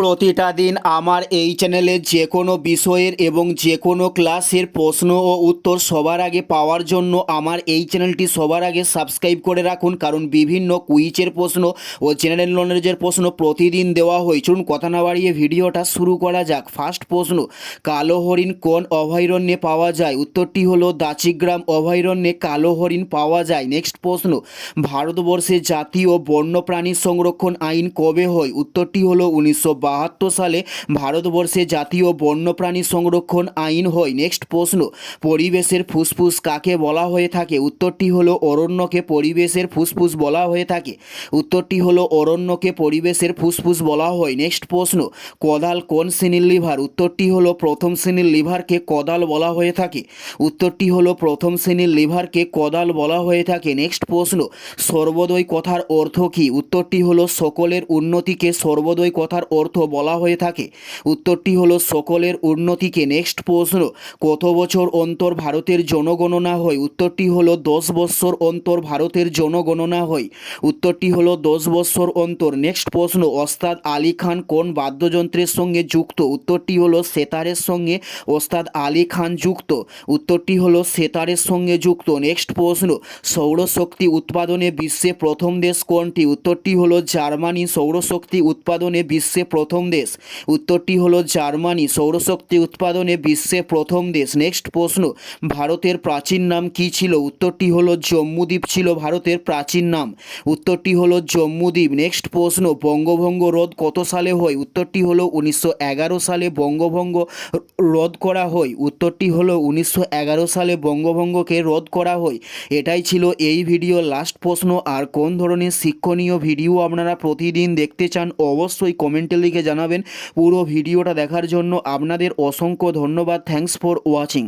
প্রতিটা দিন আমার এই চ্যানেলে যে কোনো বিষয়ের এবং যে কোনো ক্লাসের প্রশ্ন ও উত্তর সবার আগে পাওয়ার জন্য আমার এই চ্যানেলটি সবার আগে সাবস্ক্রাইব করে রাখুন, কারণ বিভিন্ন কুইজের প্রশ্ন ও জেনারেল নলেজের প্রশ্ন প্রতিদিন দেওয়া হয়। চলুন কথা না বাড়িয়ে ভিডিওটা শুরু করা যাক। ফার্স্ট প্রশ্ন, কালো হরিণ কোন অভয়ারণ্যে পাওয়া যায়? উত্তরটি হলো দাচিগ্রাম অভয়ারণ্যে কালো হরিণ পাওয়া যায়। নেক্সট প্রশ্ন, ভারতবর্ষে জাতীয় বন্যপ্রাণী সংরক্ষণ আইন কবে হয়? উত্তরটি হলো উনিশশো বাহাত্তর সালে ভারতবর্ষে জাতীয় বন্যপ্রাণী সংরক্ষণ আইন হয়। নেক্সট প্রশ্ন, পরিবেশের ফুসফুস কাকে বলা হয়ে থাকে? উত্তরটি হলো, অরণ্যকে পরিবেশের ফুসফুস বলা হয়ে থাকে। উত্তরটি হলো, অরণ্যকে পরিবেশের ফুসফুস বলা হয়। নেক্সট প্রশ্ন, কোদাল কোন শ্রেণির লিভার? উত্তরটি হলো, প্রথম শ্রেণির লিভারকে কোদাল বলা হয়ে থাকে। উত্তরটি হলো, প্রথম শ্রেণির লিভারকে কোদাল বলা হয়ে থাকে। নেক্সট প্রশ্ন সর্বোদয় কথার অর্থ কী? উত্তরটি হলো, সকলের উন্নতিকে সর্বোদয় কথার অর্থ বলা হয়ে থাকে। উত্তরটি হলো, সকলের উন্নতিকে নেক্সট প্রশ্ন, কত বছর অন্তর ভারতের জনগণনা হয়? উত্তরটি হলো, দশ বৎসর অন্তর ভারতের জনগণনা হয়। উত্তরটি হলো, দশ বৎসর অন্তর। নেক্সট প্রশ্ন, ওস্তাদ আলী খান কোন বাদ্যযন্ত্রের সঙ্গে যুক্ত? উত্তরটি হলো, সেতারের সঙ্গে। ওস্তাদ আলী খান যুক্ত। উত্তরটি হলো, সেতারের সঙ্গে যুক্ত। নেক্সট প্রশ্ন, সৌরশক্তি উৎপাদনে বিশ্বে প্রথম দেশ কোনটি? উত্তরটি হলো, জার্মানি সৌরশক্তি উৎপাদনে বিশ্বে প্রথম দেশ। উত্তরটি হলো জার্মানি। সৌরশক্তি উৎপাদনে বিশ্বে প্রথম দেশ। নেক্সট প্রশ্ন, ভারতের প্রাচীন নাম কি ছিল? উত্তরটি হলো জম্মুদ্বীপ ছিল ভারতের প্রাচীন নাম। উত্তরটি হলো জম্মুদ্বীপ। নেক্সট প্রশ্ন, বঙ্গভঙ্গ রোধ কত সালে হয়? উত্তরটি হলো উনিশশো এগারো সালে বঙ্গভঙ্গ রোধ করা হয়। উত্তরটি হলো উনিশশো এগারো সালে বঙ্গভঙ্গকে রোধ করা হয়। এটাই ছিল এই ভিডিও। লাস্ট প্রশ্ন, আর কোন ধরনের শিক্ষণীয় ভিডিও আপনারা প্রতিদিন দেখতে চান, অবশ্যই কমেন্টে লিখে জানাবেন। পুরো ভিডিওটা দেখার জন্য আপনাদের অসংখ্য ধন্যবাদ। Thanks for watching